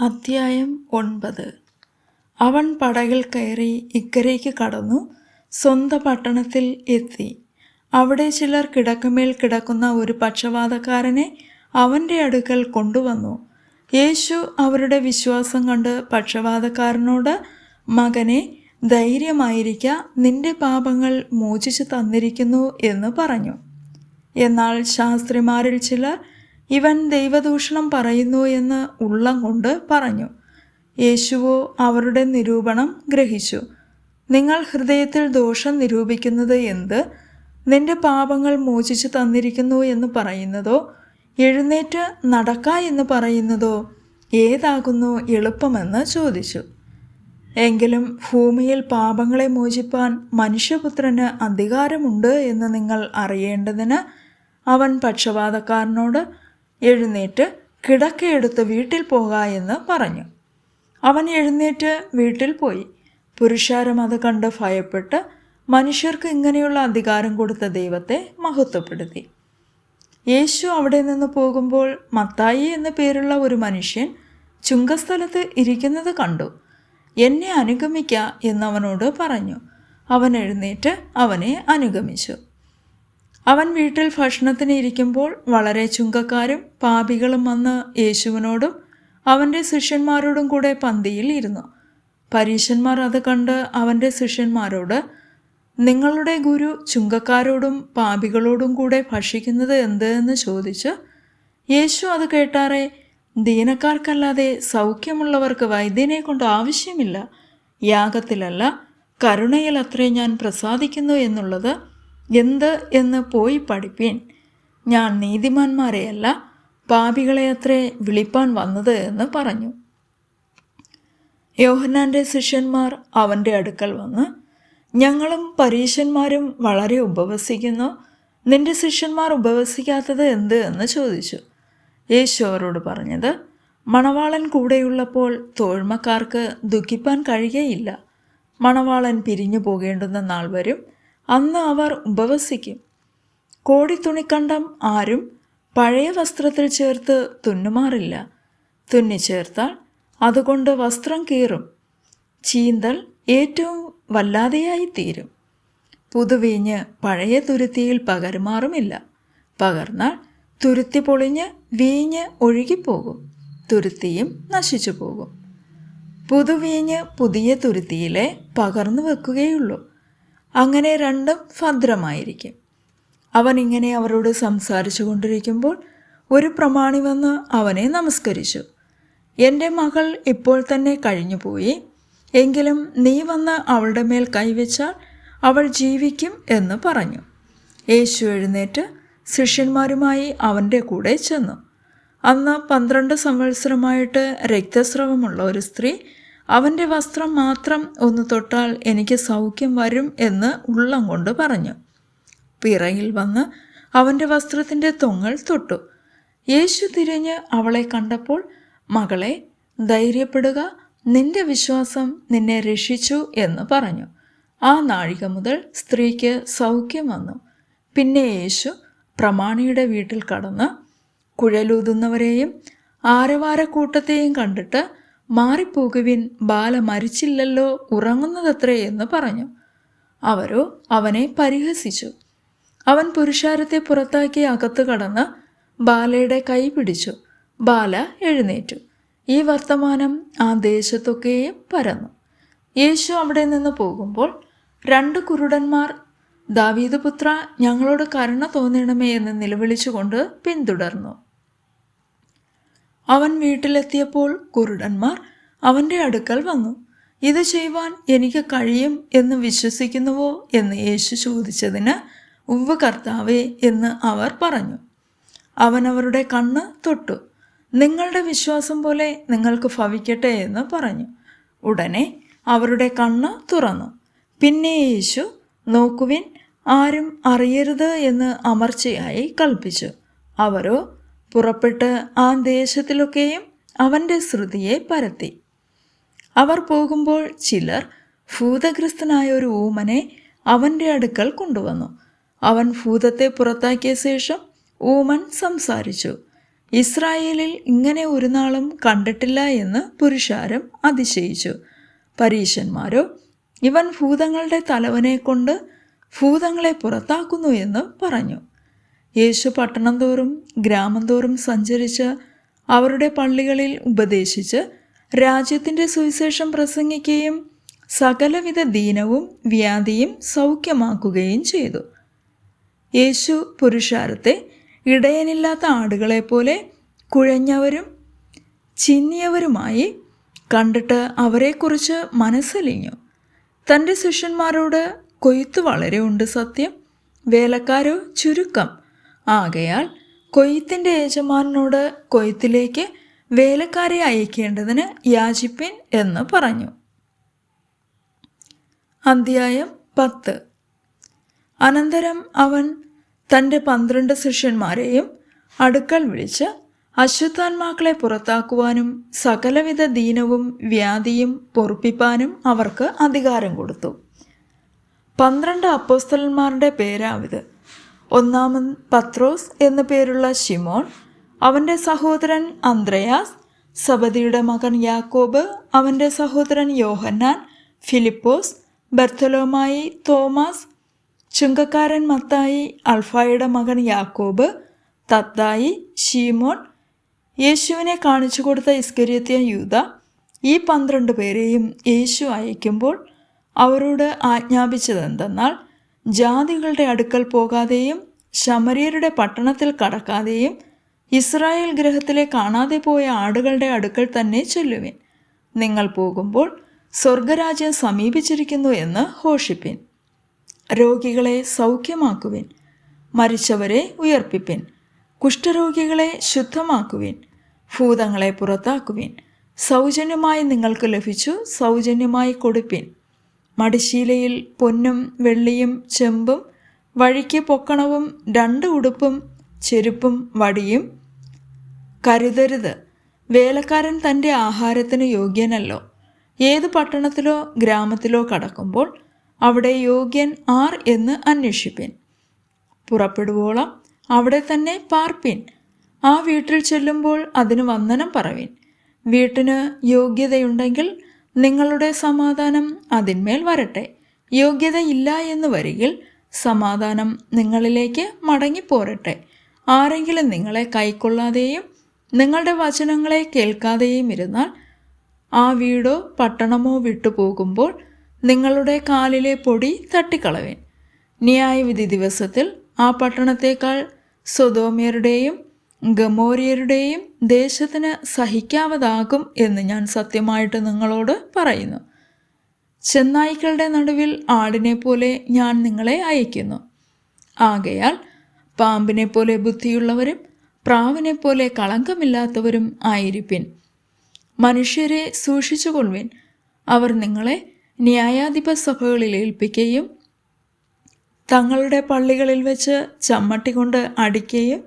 അധ്യായം ഒൻപത്. അവൻ പടകിൽ കയറി ഇക്കരയ്ക്ക് കടന്നു സ്വന്തം പട്ടണത്തിൽ എത്തി. അവിടെ ചിലർ കിടക്കമേൽ കിടക്കുന്ന ഒരു പക്ഷവാതക്കാരനെ അവന്റെ അടുക്കൽ കൊണ്ടുവന്നു. യേശു അവരുടെ വിശ്വാസം കണ്ട് പക്ഷവാതക്കാരനോട് മകനെ ധൈര്യമായിരിക്ക നിന്റെ പാപങ്ങൾ മോചിച്ചു തന്നിരിക്കുന്നു എന്ന് പറഞ്ഞു. എന്നാൽ ശാസ്ത്രിമാരിൽ ചിലർ ഇവൻ ദൈവദൂഷണം പറയുന്നു എന്ന് ഉള്ളം കൊണ്ട് പറഞ്ഞു. യേശുവോ അവരുടെ നിരൂപണം ഗ്രഹിച്ചു. നിങ്ങൾ ഹൃദയത്തിൽ ദോഷം നിരൂപിക്കുന്നത് എന്ത്? നിന്റെ പാപങ്ങൾ മോചിച്ചു തന്നിരിക്കുന്നു എന്ന് പറയുന്നതോ? എഴുന്നേറ്റ് നടക്ക എന്ന് പറയുന്നതോ? ഏതാകുന്നു എളുപ്പമെന്ന് ചോദിച്ചു. എങ്കിലും ഭൂമിയിൽ പാപങ്ങളെ മോചിപ്പാൻ മനുഷ്യപുത്രന് അധികാരമുണ്ട് എന്ന് നിങ്ങൾ അറിയേണ്ടതിന് അവൻ പക്ഷപാതക്കാരനോട് എഴുന്നേറ്റ് കിടക്കയെടുത്ത് വീട്ടിൽ പോകാ എന്ന് പറഞ്ഞു. അവൻ എഴുന്നേറ്റ് വീട്ടിൽ പോയി. പുരുഷാരം അത് കണ്ട് ഭയപ്പെട്ട് മനുഷ്യർക്ക് ഇങ്ങനെയുള്ള അധികാരം കൊടുത്ത ദൈവത്തെ മഹത്വപ്പെടുത്തി. യേശു അവിടെ നിന്ന് പോകുമ്പോൾ മത്തായി എന്ന പേരുള്ള ഒരു മനുഷ്യൻ ചുങ്കസ്ഥലത്ത് ഇരിക്കുന്നത് കണ്ടു. എന്നെ അനുഗമിക്ക എന്നവനോട് പറഞ്ഞു. അവൻ എഴുന്നേറ്റ് അവനെ അനുഗമിച്ചു. അവൻ വീട്ടിൽ ഭക്ഷണത്തിന് ഇരിക്കുമ്പോൾ വളരെ ചുങ്കക്കാരും പാപികളും വന്ന് യേശുവിനോടും അവന്റെ ശിഷ്യന്മാരോടും കൂടെ പന്തിയിൽ ഇരുന്നു. പരീശന്മാർ അത് കണ്ട് അവന്റെ ശിഷ്യന്മാരോട് നിങ്ങളുടെ ഗുരു ചുങ്കക്കാരോടും പാപികളോടും കൂടെ ഭക്ഷിക്കുന്നത് എന്ത്? എന്ന് ചോദിച്ച് യേശു അത് കേട്ടാറെ ദീനക്കാർക്കല്ലാതെ സൗഖ്യമുള്ളവർക്ക് വൈദ്യനെ കൊണ്ട് ആവശ്യമില്ല. യാഗത്തിലല്ല കരുണയിൽ അത്രേ ഞാൻ പ്രസാദിക്കുന്നു എന്നുള്ളത് എന്ത് എന്ന് പോയി പഠിപ്പീൻ. ഞാൻ നീതിമാന്മാരെയല്ല പാപികളെ അത്രേ വിളിപ്പാൻ വന്നത് എന്ന് പറഞ്ഞു. യോഹന്നാന്റെ ശിഷ്യന്മാർ അവന്റെ അടുക്കൽ വന്ന് ഞങ്ങളും പരീശന്മാരും വളരെ ഉപവസിക്കുന്നു. നിന്റെ ശിഷ്യന്മാർ ഉപവസിക്കാത്തത് എന്ത് എന്ന് ചോദിച്ചു. യേശു അവരോട് പറഞ്ഞത് മണവാളൻ കൂടെയുള്ളപ്പോൾ തോഴ്മക്കാർക്ക് ദുഃഖിപ്പാൻ കഴിയേയില്ല. മണവാളൻ പിരിഞ്ഞു പോകേണ്ടുന്ന നാൾ വരും. അന്ന് അവർ ഉപവസിക്കും. കോടിത്തുണിക്കണ്ടം ആരും പഴയ വസ്ത്രത്തിൽ ചേർത്ത് തുന്നുമാറില്ല. തുന്നിച്ചേർത്താൽ അതുകൊണ്ട് വസ്ത്രം കീറും. ചീന്തൽ ഏറ്റവും വല്ലാതെയായി തീരും. പുതുവീഞ്ഞ് പഴയ തുരുത്തിയിൽ പകരുമാറുമില്ല. പകർന്നാൽ തുരുത്തി പൊളിഞ്ഞ് വീഞ്ഞ് ഒഴുകിപ്പോകും. തുരുത്തിയും നശിച്ചു പോകും പുതുവീഞ്ഞ് പുതിയ തുരുത്തിയിലെ പകർന്നു വെക്കുകയുള്ളൂ. അങ്ങനെ രണ്ടും ഭദ്രമായിരിക്കും. അവൻ ഇങ്ങനെ അവരോട് സംസാരിച്ചു കൊണ്ടിരിക്കുമ്പോൾ ഒരു പ്രമാണി വന്ന് അവനെ നമസ്കരിച്ചു. എന്റെ മകൾ ഇപ്പോൾ തന്നെ കഴിഞ്ഞുപോയി എങ്കിലും നീ വന്ന് അവളുടെ മേൽ കൈവച്ചാൽ അവൾ ജീവിക്കും എന്ന് പറഞ്ഞു. യേശു എഴുന്നേറ്റ് ശിഷ്യന്മാരുമായി അവന്റെ കൂടെ ചെന്നു. അന്ന് പന്ത്രണ്ട് സംവത്സരമായിട്ട് രക്തസ്രവമുള്ള ഒരു സ്ത്രീ അവന്റെ വസ്ത്രം മാത്രം ഒന്ന് തൊട്ടാൽ എനിക്ക് സൗഖ്യം വരും എന്ന് ഉള്ളം കൊണ്ട് പറഞ്ഞു. പിറയിൽ വന്ന് അവന്റെ വസ്ത്രത്തിന്റെ തൊങ്ങൽ തൊട്ടു. യേശു തിരിഞ്ഞ് അവളെ കണ്ടപ്പോൾ മകളെ ധൈര്യപ്പെടുക. നിന്റെ വിശ്വാസം നിന്നെ രക്ഷിച്ചു എന്ന് പറഞ്ഞു. ആ നാഴിക മുതൽ സ്ത്രീക്ക് സൗഖ്യം വന്നു. പിന്നെ യേശു പ്രമാണിയുടെ വീട്ടിൽ കടന്ന് കുഴലൂതുന്നവരെയും ആരവാരക്കൂട്ടത്തെയും കണ്ടിട്ട് മാറിപ്പോകുവിൻ ബാല മരിച്ചില്ലല്ലോ ഉറങ്ങുന്നതത്രേ എന്ന് പറഞ്ഞു. അവരോ അവനെ പരിഹസിച്ചു. അവൻ പുരുഷാരത്തെ പുറത്താക്കി അകത്ത് കടന്ന് ബാലയുടെ കൈ പിടിച്ചു. ബാല എഴുന്നേറ്റു. ഈ വർത്തമാനം ആ ദേശത്തൊക്കെയും പരന്നു. യേശു അവിടെ നിന്ന് പോകുമ്പോൾ രണ്ട് കുരുടന്മാർ ദാവീദ് പുത്ര ഞങ്ങളോട് കരുണ തോന്നണമേ എന്ന് നിലവിളിച്ചുകൊണ്ട് പിന്തുടർന്നു. അവൻ വീട്ടിലെത്തിയപ്പോൾ കുരുടന്മാർ അവന്റെ അടുക്കൽ വന്നു. ഇത് ചെയ്യുവാൻ എനിക്ക് കഴിയും എന്ന് വിശ്വസിക്കുന്നുവോ? എന്ന് യേശു ചോദിച്ചതിന് ഉവ്വ് കർത്താവേ എന്ന് അവർ പറഞ്ഞു. അവൻ അവരുടെ കണ്ണ് തൊട്ടു. നിങ്ങളുടെ വിശ്വാസം പോലെ നിങ്ങൾക്ക് ഭവിക്കട്ടെ എന്ന് പറഞ്ഞു. ഉടനെ അവരുടെ കണ്ണ് തുറന്നു. പിന്നെ യേശു നോക്കുവിൻ ആരും അറിയരുത് എന്ന് അമർച്ചയായി കൽപ്പിച്ചു. അവരോ പുറപ്പെട്ട് ആ ദേശത്തിലൊക്കെയും അവന്റെ ശ്രുതിയെ പരത്തി. അവർ പോകുമ്പോൾ ചിലർ ഭൂതഗ്രസ്തനായ ഒരു ഊമനെ അവന്റെ അടുക്കൽ കൊണ്ടുവന്നു. അവൻ ഭൂതത്തെ പുറത്താക്കിയ ശേഷം ഊമൻ സംസാരിച്ചു ഇസ്രായേലിൽ ഇങ്ങനെ ഒരു നാളും കണ്ടിട്ടില്ല എന്ന് പുരുഷാരം അതിശയിച്ചു. പരീശന്മാരോ ഇവൻ ഭൂതങ്ങളുടെ തലവനെ കൊണ്ട് ഭൂതങ്ങളെ പുറത്താക്കുന്നു എന്ന് പറഞ്ഞു. യേശു പട്ടണം തോറും ഗ്രാമം തോറും സഞ്ചരിച്ച് അവരുടെ പള്ളികളിൽ ഉപദേശിച്ച് രാജ്യത്തിന്റെ സുവിശേഷം പ്രസംഗിക്കുകയും സകലവിധ ദീനവും വ്യാധിയും സൗഖ്യമാക്കുകയും ചെയ്തു. യേശു പുരുഷാരത്തെ ഇടയനില്ലാത്ത ആടുകളെപ്പോലെ കുഴഞ്ഞവരും ചിന്നിയവരുമായി കണ്ടിട്ട് അവരെക്കുറിച്ച് മനസ്സലിഞ്ഞു. തന്റെ ശിഷ്യന്മാരോട് കൊയ്ത്ത് വളരെ ഉണ്ട് സത്യം വേലക്കാരോ ചുരുക്കം. ആകയാൽ കൊയ്ത്തിന്റെ യജമാനോട് കൊയ്ത്തിലേക്ക് വേലക്കാരെ അയക്കേണ്ടതിന് യാചിപ്പിൻ എന്ന് പറഞ്ഞു. അധ്യായം പത്ത്. അനന്തരം അവൻ തന്റെ പന്ത്രണ്ട് ശിഷ്യന്മാരെയും അടുക്കൽ വിളിച്ച് അശുദ്ധാത്മാക്കളെ പുറത്താക്കുവാനും സകലവിധ ദീനവും വ്യാധിയും പൊറുപ്പിപ്പാനും അവർക്ക് അധികാരം കൊടുത്തു. പന്ത്രണ്ട് അപ്പോസ്തലന്മാരുടെ പേരാവിത് ഒന്നാമൻ പത്രോസ് എന്നു പേരുള്ള ഷിമോൻ അവന്റെ സഹോദരൻ അന്ത്രയാസ് സബദിയുടെ മകൻ യാക്കോബ് അവന്റെ സഹോദരൻ യോഹന്നാൻ ഫിലിപ്പോസ് ബർത്തലോമായി തോമസ് ചുങ്കക്കാരൻ മത്തായി അൽഫായുടെ മകൻ യാക്കോബ് തത്തായി ഷീമോൻ യേശുവിനെ കാണിച്ചു കൊടുത്ത ഇസ്കരിയത്തിയ യൂത ഈ പന്ത്രണ്ട് പേരെയും യേശു അയക്കുമ്പോൾ അവരോട് ആജ്ഞാപിച്ചതെന്തെന്നാൽ ജാതികളുടെ അടുക്കൽ പോകാതെയും ശമരിയരുടെ പട്ടണത്തിൽ കടക്കാതെയും ഇസ്രായേൽ ഗ്രഹത്തിലെ കാണാതെ പോയ ആടുകളുടെ അടുക്കൽ തന്നെ ചൊല്ലുവിൻ. നിങ്ങൾ പോകുമ്പോൾ സ്വർഗരാജ്യം സമീപിച്ചിരിക്കുന്നു എന്ന് ഘോഷിപ്പിൻ. രോഗികളെ സൗഖ്യമാക്കുവിൻ. മരിച്ചവരെ ഉയർപ്പിപ്പിൻ. കുഷ്ഠരോഗികളെ ശുദ്ധമാക്കുവിൻ. ഭൂതങ്ങളെ പുറത്താക്കുവിൻ. സൗജന്യമായി നിങ്ങൾക്ക് ലഭിച്ചു സൗജന്യമായി കൊടുപ്പിൻ. മടിശീലയിൽ പൊന്നും വെള്ളിയും ചെമ്പും വഴിക്ക് പൊക്കണവും രണ്ട് ഉടുപ്പും ചെരുപ്പും വടിയും കരുതരുത്. വേലക്കാരൻ തന്റെ ആഹാരത്തിന് യോഗ്യനല്ലോ. ഏത് പട്ടണത്തിലോ ഗ്രാമത്തിലോ കടക്കുമ്പോൾ അവിടെ യോഗ്യൻ ആർ എന്ന് അന്വേഷിപ്പിൻ. പുറപ്പെടുവോളം അവിടെ തന്നെ പാർപ്പിൻ. ആ വീട്ടിൽ ചെല്ലുമ്പോൾ അതിന് വന്ദനം പറവിൻ. വീട്ടിന് യോഗ്യതയുണ്ടെങ്കിൽ നിങ്ങളുടെ സമാധാനം അതിന്മേൽ വരട്ടെ. യോഗ്യതയില്ല എന്ന് വരികിൽ സമാധാനം നിങ്ങളിലേക്ക് മടങ്ങിപ്പോരട്ടെ. ആരെങ്കിലും നിങ്ങളെ കൈക്കൊള്ളാതെയും നിങ്ങളുടെ വചനങ്ങളെ കേൾക്കാതെയും ഇരുന്നാൽ ആ വീടോ പട്ടണമോ വിട്ടുപോകുമ്പോൾ നിങ്ങളുടെ കാലിലെ പൊടി തട്ടിക്കളവേൻ. ന്യായവിധി ദിവസത്തിൽ ആ പട്ടണത്തേക്കാൾ സ്വതോമ്യരുടെയും ഗമോരിയരുടെയും ദേശത്തിന് സഹിക്കാവതാകും എന്ന് ഞാൻ സത്യമായിട്ട് നിങ്ങളോട് പറയുന്നു. ചെന്നായ്ക്കളുടെ നടുവിൽ ആടിനെ പോലെ ഞാൻ നിങ്ങളെ അയക്കുന്നു ആകയാൽ പാമ്പിനെ പോലെ ബുദ്ധിയുള്ളവരും പ്രാവിനെ പോലെ കളങ്കമില്ലാത്തവരും ആയിരിപ്പിൻ. മനുഷ്യരെ സൂക്ഷിച്ചുകൊള്ളുവിൻ. അവർ നിങ്ങളെ ന്യായാധിപ സഭകളിൽ ഏൽപ്പിക്കുകയും തങ്ങളുടെ പള്ളികളിൽ വെച്ച് ചമ്മട്ടി കൊണ്ട് അടിക്കുകയും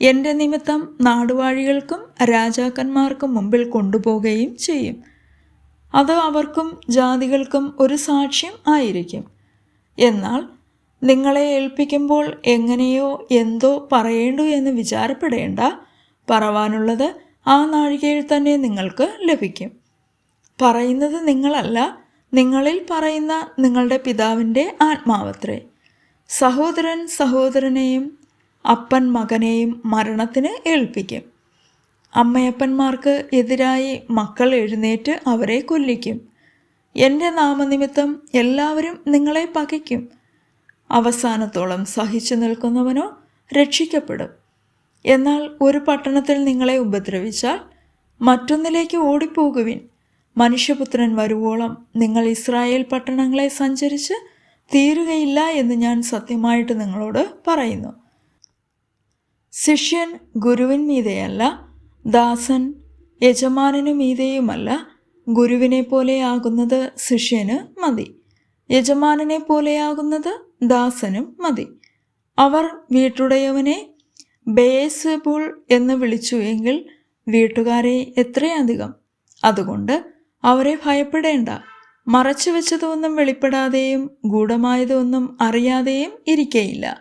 എന്റെ നിമിത്തം നാടുവാഴികൾക്കും രാജാക്കന്മാർക്കും മുമ്പിൽ കൊണ്ടുപോവുകയും ചെയ്യും. അത് അവർക്കും ജാതികൾക്കും ഒരു സാക്ഷ്യം ആയിരിക്കും. എന്നാൽ നിങ്ങളെ ഏൽപ്പിക്കുമ്പോൾ എങ്ങനെയോ എന്തോ പറയേണ്ടു എന്ന് വിചാരപ്പെടേണ്ട. പറവാനുള്ളത് ആ നാഴികയിൽ തന്നെ നിങ്ങൾക്ക് ലഭിക്കും. പറയുന്നത് നിങ്ങളല്ല നിങ്ങളിൽ പറയുന്ന നിങ്ങളുടെ പിതാവിന്റെ ആത്മാവത്രേ. സഹോദരൻ സഹോദരനെയും അപ്പൻ മകനെയും മരണത്തിന് ഏൽപ്പിക്കും. അമ്മയപ്പന്മാർക്ക് എതിരായി മക്കൾ എഴുന്നേറ്റ് അവരെ കൊല്ലിക്കും. എന്റെ നാമനിമിത്തം എല്ലാവരും നിങ്ങളെ പകയ്ക്കും. അവസാനത്തോളം സഹിച്ചു നിൽക്കുന്നവനോ രക്ഷിക്കപ്പെടും. എന്നാൽ ഒരു പട്ടണത്തിൽ നിങ്ങളെ ഉപദ്രവിച്ചാൽ മറ്റൊന്നിലേക്ക് ഓടിപ്പോകുവിൻ. മനുഷ്യപുത്രൻ വരുവോളം നിങ്ങൾ ഇസ്രായേൽ പട്ടണങ്ങളെ സഞ്ചരിച്ച് തീരുകയില്ല എന്ന് ഞാൻ സത്യമായിട്ട് നിങ്ങളോട് പറയുന്നു. ശിഷ്യൻ ഗുരുവിൻ മീതെയല്ല ദാസൻ യജമാനനു മീതെയുമല്ല. ഗുരുവിനെ പോലെയാകുന്നത് ശിഷ്യന് മതി. യജമാനനെ പോലെയാകുന്നത് ദാസനും മതി. അവർ വീട്ടുടയവനെ ബേസബുൾ എന്ന് വിളിച്ചു എങ്കിൽ വീട്ടുകാരെ എത്രയധികം? അതുകൊണ്ട് അവരെ ഭയപ്പെടേണ്ട. മറച്ചു വെച്ചതൊന്നും വെളിപ്പെടാതെയും ഗൂഢമായതൊന്നും അറിയാതെയും ഇരിക്കയില്ല.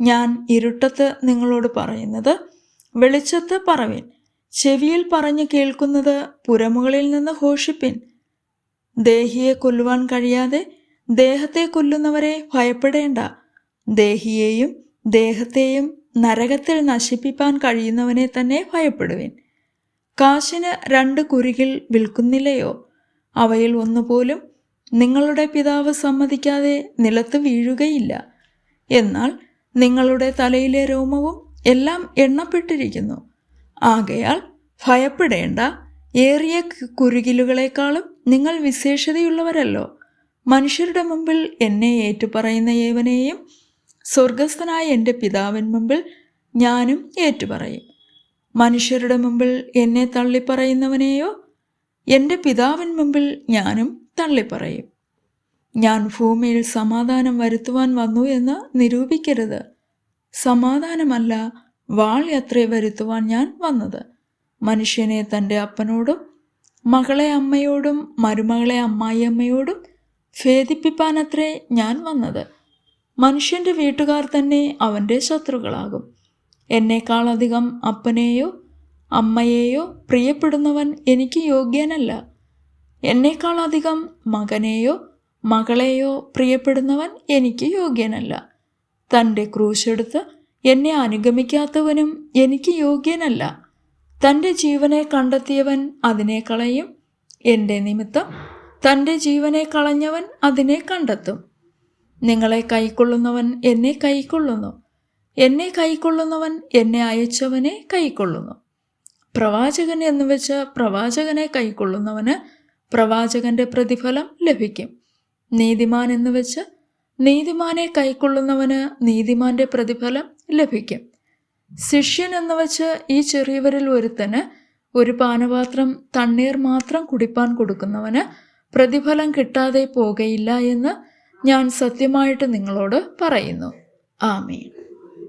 ഞാൻ ഇരുട്ടത്ത് നിങ്ങളോട് പറയുന്നത് വെളിച്ചത്ത് പറവിൻ. ചെവിയിൽ പറഞ്ഞു കേൾക്കുന്നത് പുരമുകളിൽ നിന്ന് ഘോഷിപ്പിൻ. ദേഹിയെ കൊല്ലുവാൻ കഴിയാതെ ദേഹത്തെ കൊല്ലുന്നവരെ ഭയപ്പെടേണ്ട. ദേഹിയെയും ദേഹത്തെയും നരകത്തിൽ നശിപ്പിപ്പാൻ കഴിയുന്നവനെ തന്നെ ഭയപ്പെടുവിൻ. കാശിന് രണ്ട് കുരികിൽ വിൽക്കുന്നില്ലയോ? അവയിൽ ഒന്നുപോലും നിങ്ങളുടെ പിതാവ് സമ്മതിക്കാതെ നിലത്ത് വീഴുകയില്ല. എന്നാൽ നിങ്ങളുടെ തലയിലെ രോമവും എല്ലാം എണ്ണപ്പെട്ടിരിക്കുന്നു. ആകയാൽ ഭയപ്പെടേണ്ട. ഏറിയ കുരുകിലുകളെക്കാളും നിങ്ങൾ വിശേഷതയുള്ളവരല്ലോ. മനുഷ്യരുടെ മുമ്പിൽ എന്നെ ഏറ്റുപറയുന്ന ഏവനെയും സ്വർഗസ്ഥനായ എന്റെ പിതാവിൻ മുമ്പിൽ ഞാനും ഏറ്റുപറയും. മനുഷ്യരുടെ മുമ്പിൽ എന്നെ തള്ളിപ്പറയുന്നവനെയോ എന്റെ പിതാവിൻ മുമ്പിൽ ഞാനും തള്ളിപ്പറയും. ഞാൻ ഭൂമിയിൽ സമാധാനം വരുത്തുവാൻ വന്നു എന്ന് നിരൂപിക്കരുത്. സമാധാനമല്ല വാൾ യാത്രയെ വരുത്തുവാൻ ഞാൻ വന്നത്. മനുഷ്യനെ തന്റെ അപ്പനോടും മകളെ അമ്മയോടും മരുമകളെ അമ്മായിയമ്മയോടും ഭേദിപ്പിപ്പാനത്രേ ഞാൻ വന്നത്. മനുഷ്യന്റെ വീട്ടുകാർ തന്നെ അവന്റെ ശത്രുക്കളാകും. എന്നേക്കാളധികം അപ്പനെയോ അമ്മയെയോ പ്രിയപ്പെടുന്നവൻ എനിക്ക് യോഗ്യനല്ല. എന്നേക്കാളധികം മകനെയോ മകളെയോ പ്രിയപ്പെടുന്നവൻ എനിക്ക് യോഗ്യനല്ല. തന്റെ ക്രൂശെടുത്ത് എന്നെ അനുഗമിക്കാത്തവനും എനിക്ക് യോഗ്യനല്ല. തന്റെ ജീവനെ കണ്ടെത്തിയവൻ അതിനെ കളയും എന്റെ നിമിത്തം തന്റെ ജീവനെ കളഞ്ഞവൻ അതിനെ കണ്ടെത്തും. നിങ്ങളെ കൈക്കൊള്ളുന്നവൻ എന്നെ കൈക്കൊള്ളുന്നു. എന്നെ കൈക്കൊള്ളുന്നവൻ എന്നെ അയച്ചവനെ കൈക്കൊള്ളുന്നു. പ്രവാചകൻ എന്ന് വെച്ച് പ്രവാചകനെ കൈക്കൊള്ളുന്നവന് പ്രവാചകന്റെ പ്രതിഫലം ലഭിക്കും. നീതിമാൻ എന്ന് വെച്ച് നീതിമാനെ കൈക്കൊള്ളുന്നവന് നീതിമാന്റെ പ്രതിഫലം ലഭിക്കും. ശിഷ്യൻ എന്ന് വെച്ച് ഈ ചെറിയവരിൽ ഒരുത്തന് ഒരു പാനപാത്രം തണ്ണീർ മാത്രം കുടിപ്പാൻ കൊടുക്കുന്നവന് പ്രതിഫലം കിട്ടാതെ പോകയില്ല എന്ന് ഞാൻ സത്യമായിട്ട് നിങ്ങളോട് പറയുന്നു. ആമീൻ.